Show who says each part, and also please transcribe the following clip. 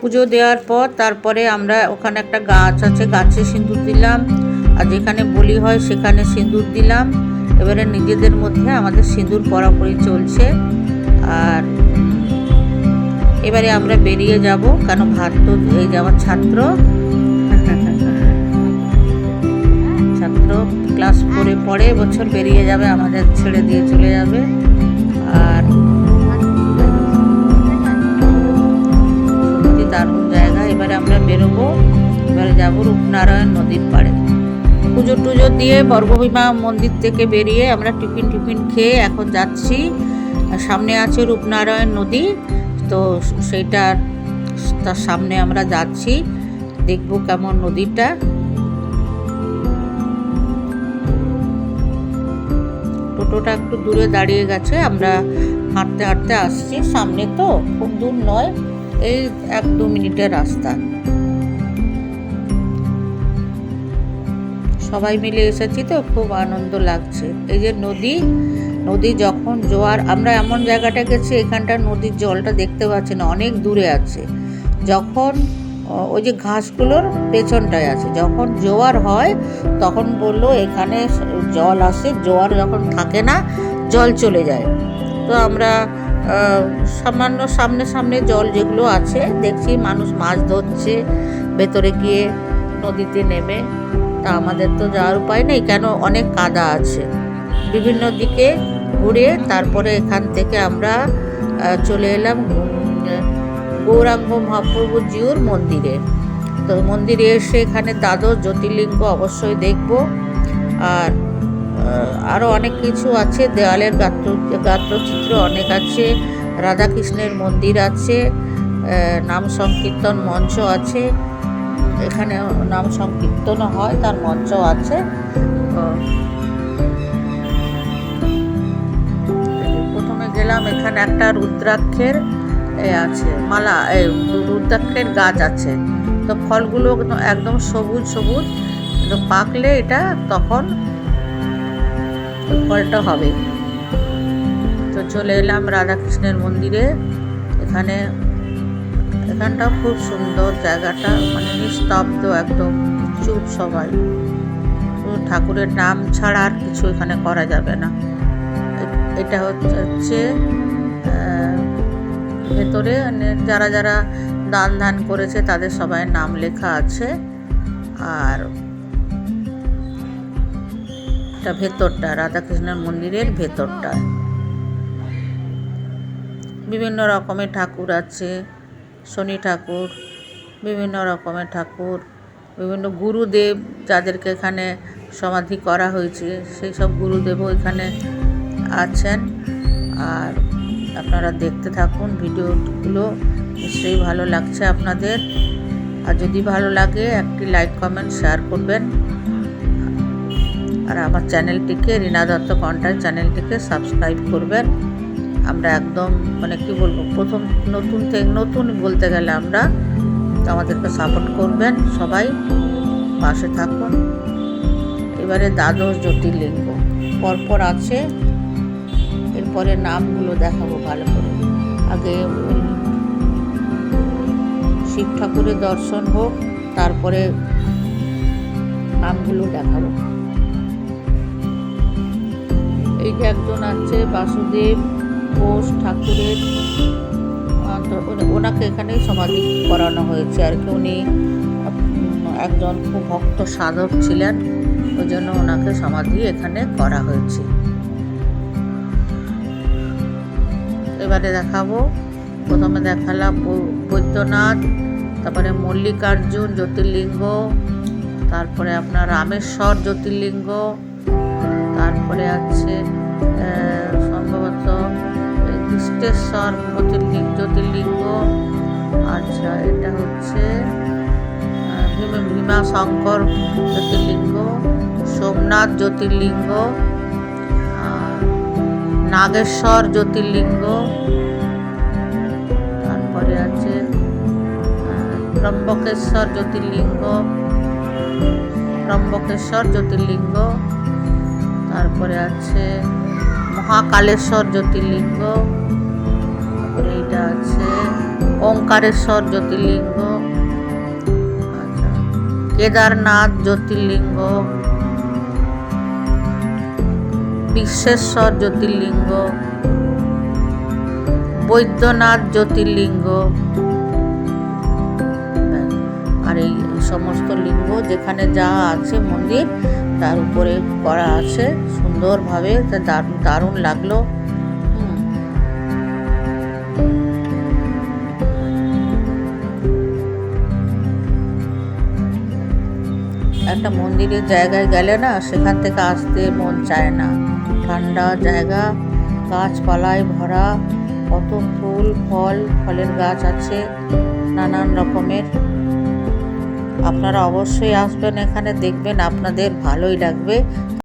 Speaker 1: পুজো দেওয়ার পর তারপরে আমরা ওখানে একটা গাছ আছে, গাছে সিঁদুর দিলাম। আর যেখানে বলি হয় সেখানে সিঁদুর দিলাম। এবারে নিজেদের মধ্যে আমাদের সিঁদুর পরাপরি চলছে। আর এবারে আমরা বেরিয়ে যাব, কেন ভাত তো এই যাওয়ার ছাত্র। ছাত্র ক্লাস ফোরে পড়ে, বছর বেরিয়ে যাবে, আমাদের ছেড়ে দিয়ে চলে যাবে। আর বেরোবো। এবারে যাব রূপনারায়ণ নদীর পাড়ে। পুজো টুজো দিয়ে বর্গভীমা মন্দির থেকে বেরিয়ে আমরা টিফিন টিফিন খেয়ে এখন যাচ্ছি। সামনে আছে রূপনারায়ণ নদী, তো সেইটার তার সামনে আমরা যাচ্ছি। দেখব কেমন নদীটা। টোটোটা একটু দূরে দাঁড়িয়ে গেছে, আমরা হাঁটতে হাঁটতে আসছি। সামনে তো খুব দূর নয়, এই এক দু মিনিটের রাস্তা। সবাই মিলে এসেছি তো, খুব আনন্দ লাগছে। এই যে নদী নদী যখন জোয়ার, আমরা এমন জায়গাটা গেছি এখানটা নদীর জলটা দেখতে পাচ্ছি না, অনেক দূরে আছে। যখন ওই যে ঘাসগুলোর পেছনটায় আছে, যখন জোয়ার হয়, তখন বলল এখানে জল আসে, জোয়ার যখন থাকে না, জল চলে যায়। তো আমরা সামান্য সামনে সামনে জল যেগুলো আছে, দেখছি মানুষ মাছ ধরছে, ভেতরে গিয়ে নদীতে নেমে। তা আমাদের তো যাওয়ার উপায় নেই, কেন অনেক কাদা আছে। বিভিন্ন দিকে ঘুরে তারপরে এখান থেকে আমরা চলে এলাম গৌরাঙ্গ মহাপ্রভু জিউর মন্দিরে। তো মন্দিরে এসে এখানে দ্বাদশ জ্যোতির্লিঙ্গ অবশ্যই দেখব। আর আরও অনেক কিছু আছে দেওয়ালের গাত্র, গাত্রচিত্র অনেক আছে, রাধাকৃষ্ণের মন্দির আছে নাম সংকীর্তন মঞ্চ আছে। এখানে নাম সংকীর্তনও হয়, তার মঞ্চ আছে। প্রথমে গেলাম, এখানে একটা রুদ্রাক্ষের আছে, মালা রুদ্রাক্ষের গাছ আছে। তো ফলগুলো একদম- একদম সবুজ সবুজ। তো পাকলে এটা তখন ফলটা হবে। তো চলে এলাম রাধাকৃষ্ণের মন্দিরে। এখানে এখানটা খুব সুন্দর, জায়গাটা মানে নিস্তব্ধ একদম, চুপ সবাই। ঠাকুরের নাম ছাড়া আর কিছু এখানে করা যাবে না। এটা হচ্ছে ভেতরে মানে যারা যারা দান ধান করেছে তাদের সবাই নাম লেখা আছে। আর এটা ভেতরটা, রাধাকৃষ্ণের মন্দিরের ভেতরটা। বিভিন্ন রকমের ঠাকুর আছে। শনি ঠাকুর, বিভিন্ন রকমের ঠাকুর, বিভিন্ন গুরুদেব যাদেরকে এখানে সমাধি করা হয়েছে, সেই সব গুরুদেবও এখানে আছেন। আর আপনারা দেখতে থাকুন ভিডিওগুলো, নিশ্চয়ই ভালো লাগছে আপনাদের। আর যদি ভালো লাগে, একটি লাইক, কমেন্ট, শেয়ার করবেন। আর আমার চ্যানেলটিকে রীনা দত্ত কন্টার চ্যানেলটিকে সাবস্ক্রাইব করবেন। আমরা একদম মানে কি বলব, প্রথম নতুন থেকে, নতুন বলতে গেলে আমরা তো আমাদেরকে সাপোর্ট করবেন সবাই, পাশে থাকুন। এবারে দ্বাদশ জ্যোতির্লিঙ্গ। পরপর আছে, এরপরে নামগুলো দেখাবো ভালো করে। আগে শিব ঠাকুরের দর্শন হোক, তারপরে নামগুলো দেখাবো। এই যে একজন আছে, বাসুদেব। ঘোষ ঠাকুরের ওনাকে এখানেই সমাধি করানো হয়েছে আর কি। উনি একজন খুব ভক্ত সাধক ছিলেন ওই জন্য ওনাকে সমাধি এখানে করা হয়েছে। এবারে দেখাবো, প্রথমে দেখালাম বৈদ্যনাথ, তারপরে মল্লিকার্জুন, জ্যোতির্লিঙ্গ, তারপরে আপনার রামেশ্বর, জ্যোতির্লিঙ্গ, তারপরে আছে কৃষ্ণেশ্বর জ্যোতির্লিঙ্গ জ্যোতির্লিঙ্গ। আচ্ছা এটা হচ্ছে ভীমা শঙ্কর জ্যোতির্লিঙ্গ, সোমনাথ জ্যোতির্লিঙ্গ নাগেশ্বর জ্যোতির্লিঙ্গ। তারপরে আছে ত্রম্বকেশ্বর জ্যোতির্লিঙ্গ ত্রম্বকেশ্বর জ্যোতির্লিঙ্গ। তারপরে আছে, মহাকালেশ্বর জ্যোতির্লিঙ্গ। আছে। ওঙ্কারেশ্বর জ্যোতির্লিঙ্গ। কেদারনাথ জ্যোতির্লিঙ্গ। বিশ্বেশ্বর জ্যোতির্লিঙ্গ। বৈদ্যনাথ জ্যোতির্লিঙ্গ। আর এই সমস্ত লিঙ্গ যেখানে যা আছে মন্দির, তার উপরে করা আছে। সুন্দরভাবে দারুণ দারুণ লাগল। একটা মন্দিরের জায়গায় গেলে না, সেখান থেকে আসতে মন চায় না। ঠান্ডা জায়গা, গাছপালায় ভরা, কত ফুল, ফল, ফলের গাছ আছে, নানান রকমের। আপনারা অবশ্যই আসবেন এখানে, দেখবেন আপনাদের ভালোই লাগবে।